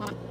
Huh?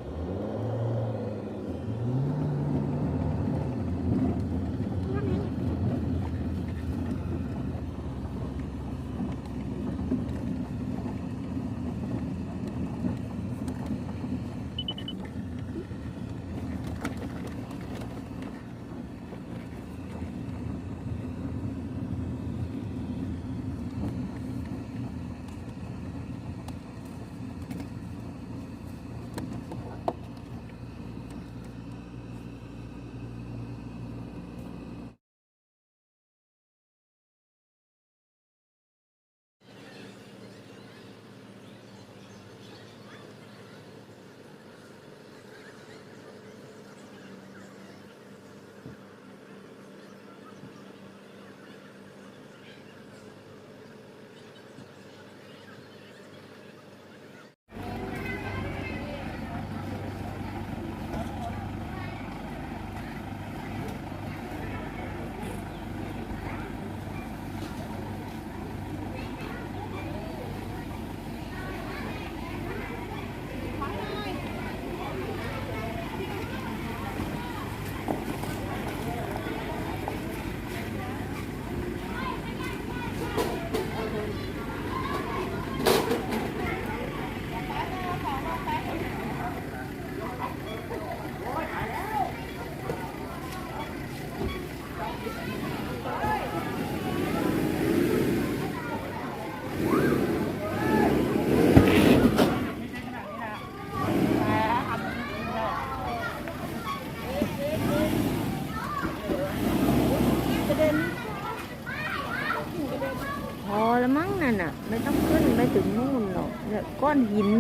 อแล้วมั้งนั่นน่ะ ไม่ต้องขึ้นไปถึงนู่นหรอกเนี่ยก้อนหิน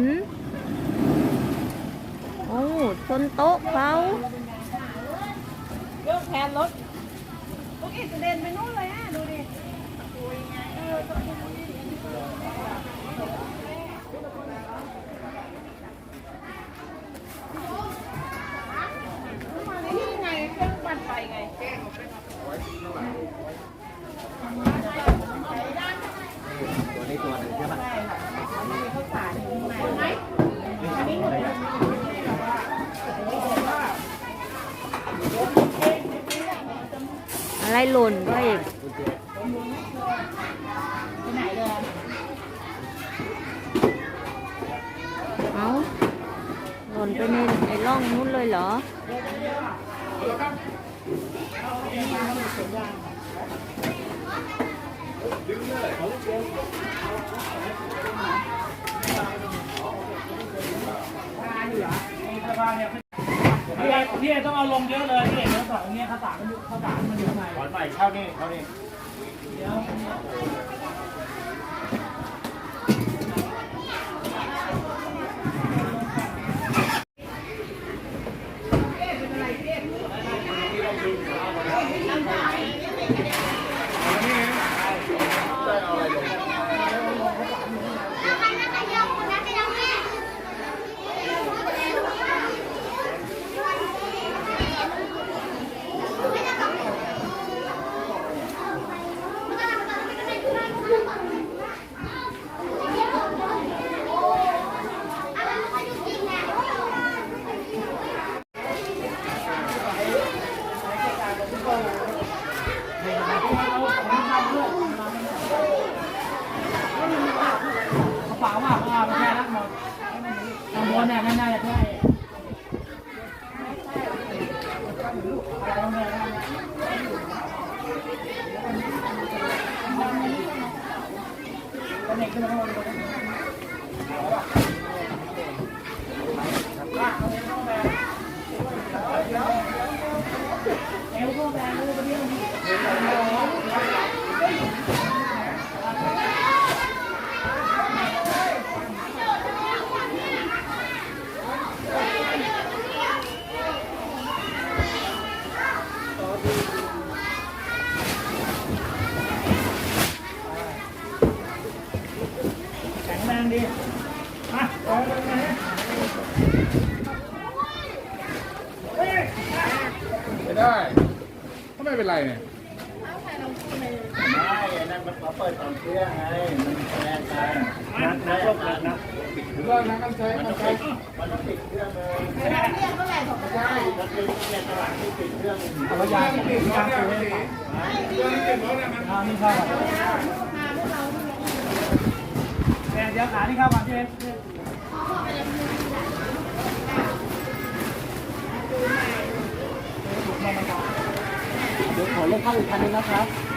โอ้ชนโต๊ะเขายกแทนรถโอีกกระเด็นไปนู่นเลยอะ ดูดิมาในนี่ไงเครื่องปั่นไฟไง ตัวนี้ตัวหนึ่งใช่ปะ มีข้าวสารอยู่ข้างในอันนี้หมดเลย อะ ไรหล่นก็อีกไปไหนเลยเอาหล่นไปในในร่องนู้นเลยเหรอ พี่พี่ต้องเอาลงเยอะเลยพี่เดี๋ยวสองเนี่ยข้าวสารมันอยู่ข้าวสารมันอยู่ข้างในขอนใหม่เข้านี่เข้านี่เดี๋ยว กระเป๋าอะอ่าไม่ใช่ละหมดทางบนเนี่ยน่าจะใช่ก็เน็กขึ้นมาข้างบนเอวก็แบนเลยตรงนี้ตรงนี้ แข็งแรงดีมาลองกันนะเฮ้ย ไม่ได้ก็ไม่ เป็นไรเนี่ยไม่นั่นมันเขาเปิดตอนเที่ยงไง มันแรงกันนัดนัดนัดนัดปิดหรือว่าน้ำกันใช้กันใช้เอาไว้ยาที่มีการปูให้ฟังอ่านี่เข้าก่อนแต่เดี๋ยวขานี่เข้าก่อนพี่เอ็กเลย ดี๋ยวขอเล่นข้าอีกคันนึงนะครับ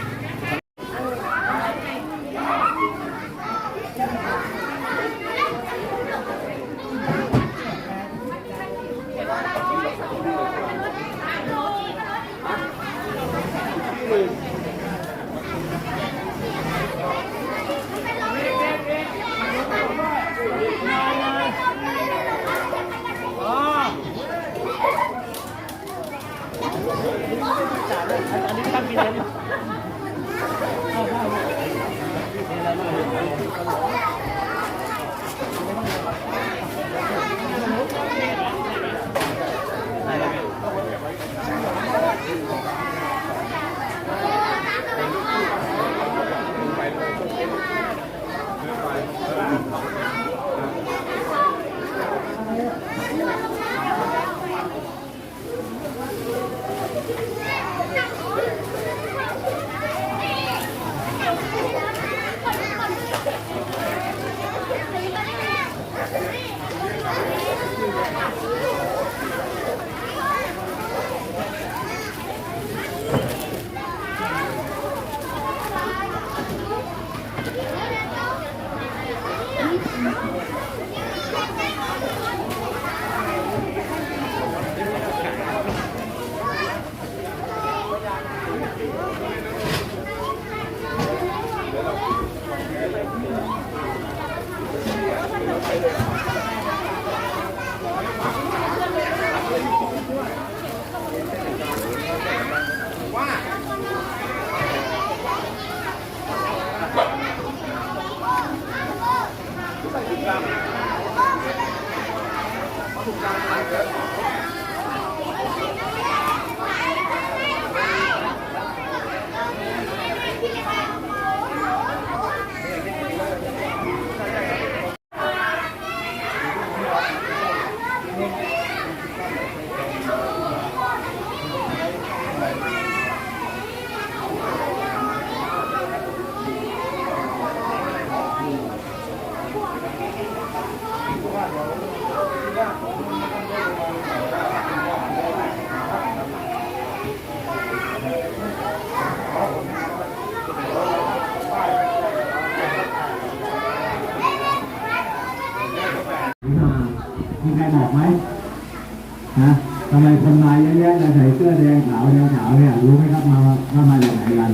แยะเลยใส่เสื้อแดงขาวแดงขาวเนี่ยรู้ไหมครับมาว่ามาจากไหนกัน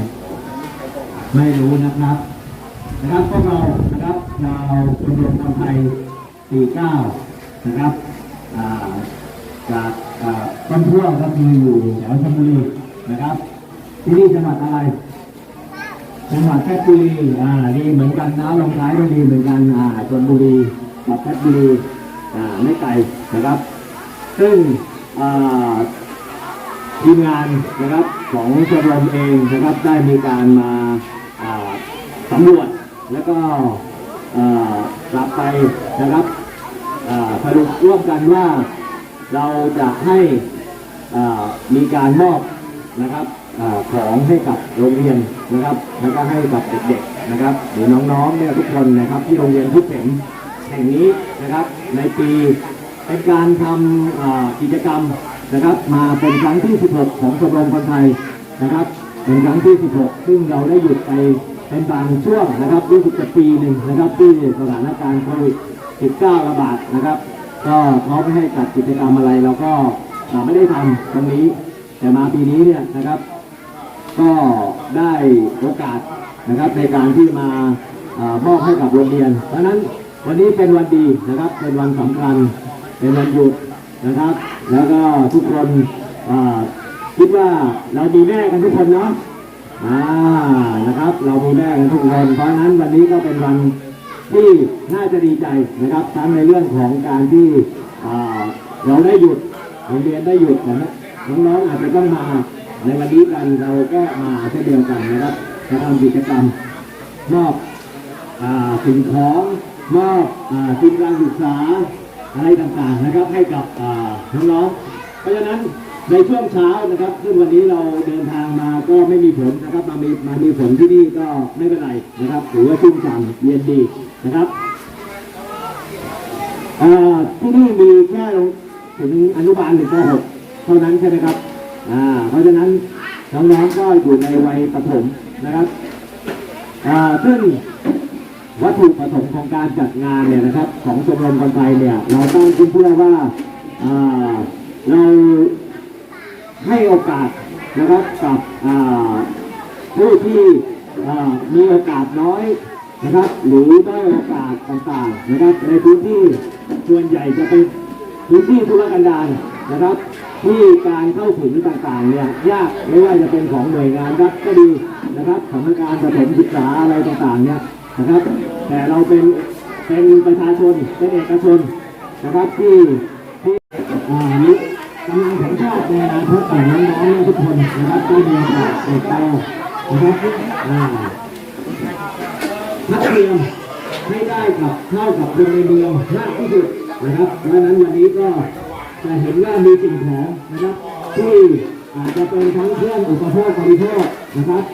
ไม่รู้นะครับ นะครับพวกเรานะครับชาวชมรมคนไทย49นะครับจากต้นพ่วงก็คืออยู่แถวชลบุรีนะครับ ที่นี่จังหวัดอะไรจังหวัดเพชรบุรีอ่าดีเหมือนกันนะลงท้ายด้วยดีเหมือนกันอ่าชลบุรีกับเพชรบุรีอ่าไม่ไกลนะครับ ซึ่งอ่า ทีมงานนะครับของชมรมเองนะครับได้มีการมาสำรวจแล้วก็กลับไปนะครับสรุปร่วมกันว่าเราจะให้มีการมอบนะครับอของให้กับโรงเรียนนะครับ แล้วก็ให้กับเด็กๆนะครับ หรือน้องๆเนี่ยทุกคนนะครับ ที่โรงเรียนพุทธเข็มแห่งนี้นะครับ ในปีเป็นการทำกิจกรรม นะครับ มาเป็นครั้งที่ 16 ของชมรมคนไทยนะครับเป็นครั้งที่ 16 ซึ่งเราได้หยุดไปเป็นบางช่วงนะครับรู้สึกจะปีหนึ่งนะครับที่สถานการณ์โควิด 19 ระบาดนะครับ ก็เขาไม่ให้จัดกิจกรรมอะไรเราก็อ่าไม่ได้ทำตรงนี้ แต่มาปีนี้เนี่ยนะครับ ก็ได้โอกาสนะครับในการที่มามอบให้กับโรงเรียน เพราะฉะนั้นวันนี้เป็นวันดีนะครับ เป็นวันสำคัญ เป็นวันหยุด นะครับ แล้วก็ทุกคนคิดว่าเรามีแม่กันทุกคนเนาะอ่านะครับ เรามีแม่กันทุกคนเพราะนั้นวันนี้ก็เป็นวันที่น่าจะดีใจนะครับทั้งในเรื่องของการที่เราได้หยุดโรงเรียนได้หยุดนะน้องๆอาจจะต้องมาในวันนี้กันเราก็มาเช่นเดียวกันนะครับจะทำกิจกรรมมอบสิ่งของมอบทุนการศึกษา อะไรต่างๆนะครับให้กับน้องๆเพราะฉะนั้นในช่วงเช้านะครับ ซึ่งวันนี้เราเดินทางมาก็ไม่มีฝนนะครับ มามีมามีฝนที่นี่ก็ไม่เป็นไรนะครับถือว่าชุ่มฉ่ำเย็นดีนะครับที่นี่มีแค่ถึงอนุบาลหนึ่งปหกเท่านั้นใช่ไหมครับอ่าเพราะฉะนั้นน้องๆก็อยู่ในวัยประถมนะครับอ่าซึ่ง วัตถุประสงค์ของการจัดงานเนี่ยนะครับของชมรมคนไทยเนี่ยเราตั้งขึ้นเพื่อว่าเราให้โอกาสนะครับกับผู้ที่มีโอกาสน้อยนะครับหรือได้อยโอกาสต่างๆนะครับในพื้นที่ส่วนใหญ่จะเป็นพื้นที่ธุรกันดารนะครับ ที่การเข้าถึงต่างๆเนี่ยยากไม่ว่าจะเป็นของหน่วยงานรัฐก็ดีนะครับของการประถมศึกษาอะไรต่างๆเนี่ย นะครับ แต่เราเป็นเป็นประชาชนเป็นเอกชนนะครับที่ที่อ่ามีกำลังของชาติในอนาคตองน้องๆทุกคนนะครับได้มีโอกาสเติบโตนะครับนักเรียนให้ได้กับเท่ากับคนในเมืองมากที่สุดนะครับดังนั้นวันนี้ก็จะเห็นว่ามีสิ่งของนะครับ ที่อาจจะเป็นทั้งเครื่องอุปโภคบริโภคนะครับ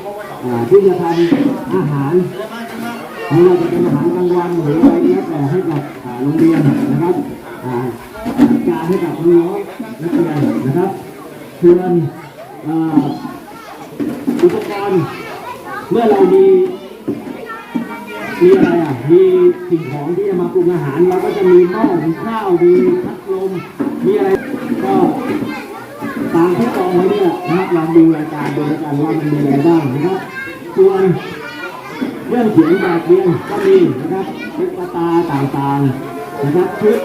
ที่จะทำอาหาร ไม่ว่าจะเป็นอาหารกลางวันหรืออะไรก็แล้วแต่ให้กับโรงเรียนนะครับอ่าจัดการให้กับน้องนักเรียนนะครับส่วนอ่าอุปกรณ์เมื่อเรามีมีอะไรอะ มีสิ่งของที่จะมาปรุงอาหารเราก็จะมีหม้อหุงข้าว มีพัดลม มีอะไร ก็ตามที่กองไว้เนี่ยนะครับลองดูรายการดูรายการว่ามันมีอะไรบ้างนะครับ ส่วน เรื่องเสียงแบบเรียนก็มีนะครับตุ๊กตาต่างๆนะครับชุด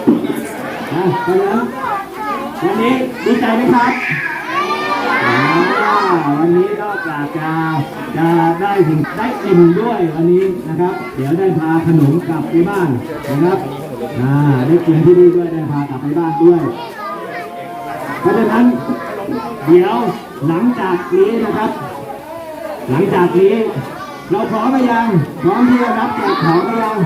นะเพราะฉะนั้นวันนี้ดีใจไหมครับอ่าวันนี้นอกจากจะจะได้ถึงได้กินด้วยวันนี้นะครับ เดี๋ยวได้พาขนมกลับไปบ้านนะครับอ่าได้กินที่นี่ด้วยได้พากลับไปบ้านด้วย เพราะฉะนั้น เดี๋ยวหลังจากนี้นะครับ หลังจากนี้ เราพร้อมไหมยังพร้อมที่จะรับแจกของไหมยัง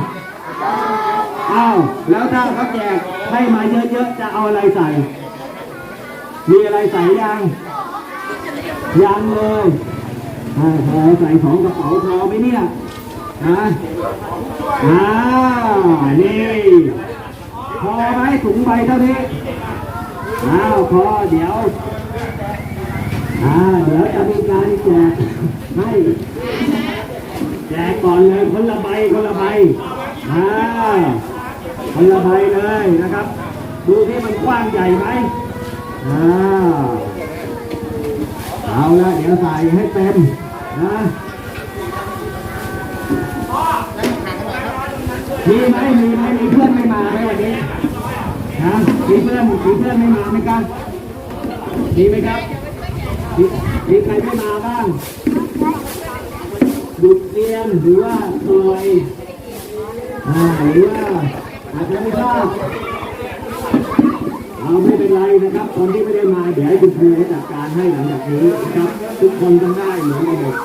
อ้าวแล้วถ้าเขาแจกให้มาเยอะๆจะเอาอะไรใส่ มีอะไรใส่ยังยังเลยอ่าพอใส่ของกระเป๋าพอไหมเนี่ยฮะอ่านี่พอไหมถุงใบเท่านี้อ้าวพอเดี๋ยวอ่าเดี๋ยวจะมีการแจกให้ จกก่อนเลยคนละใบคนละใบอ่าคนละใบเลยนะครับ ดูที่มันกว้างใหญ่ไหมอ่าเอาละเดี๋ยวใส่ให้เต็มนะมีไหมมีไหมมีเพื่อนไม่มาไหมวันนี้นะมีเพื่อนมีเพื่อนไม่มาไหมครับมีไหมครับมีมีใครไม่มาบ้าง หยุดเรียนหรือว่าป่วยอ่าหรือว่าอาจจะไม่ทราบเอาไม่เป็นไรนะครับคนที่ไม่ได้มาเดี๋ยวให้คุณครูจัดการให้หลังจากนี้นะครับ ทุกคนต้องได้เหมือนกันหมด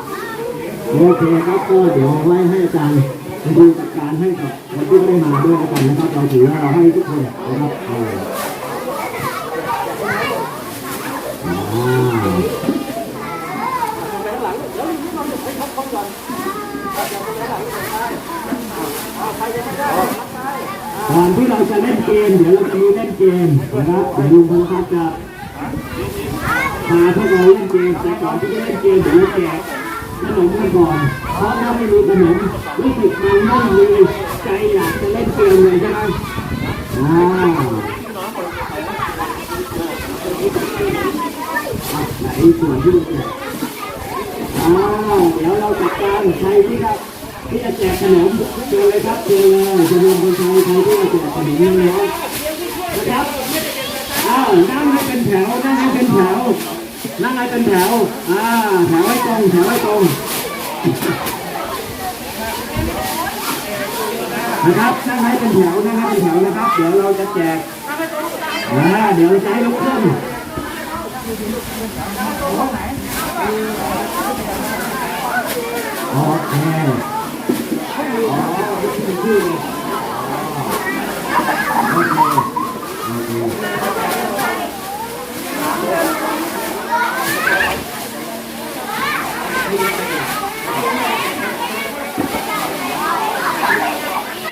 โอเคครับก็เดี๋ยวไว้ให้อาจารย์คุณครูจัดการให้กับคนที่ไม่ได้มาด้วยกันนะครับเราถือว่าเราให้ทุกคนนะครับเอออ่า ก่อนที่เราจะเล่นเกม เดี๋ยวเราจะมีเล่นเกมนะครับเดี๋ยวลุงพลครับจะพาพวกเราเล่นเกมแต่ก่อนที่จะเล่นเกมเดี๋ยวเราแจกขนมกันก่อนเพราะถ้าไม่มีขนมรู้สึกมันไม่มีใจอยากจะเล่นเกมเลยใช่ไหมอ่าอะไหนส่วนที่ลูกแจกอ่าเดี๋ยวเราจัดการใครที่ครับ ที่จะแจกขนมเจอเลยครับเจอเลยจะรวมคนไทยครที่จะแจกขนมน้อยๆนะครับอ้าวนั่งให้เป็นแถวนั่งให้เป็นแถวนั่งให้เป็นแถวอ่าแถวให้ตรงแถวให้ตรงนะครับนั่งให้เป็นแถวนั่งให้เป็นแถวนะครับ เดี๋ยวเราจะแจกอ่าเดี๋ยวจะให้ลุกขึ้นโอเค โอเคโอเค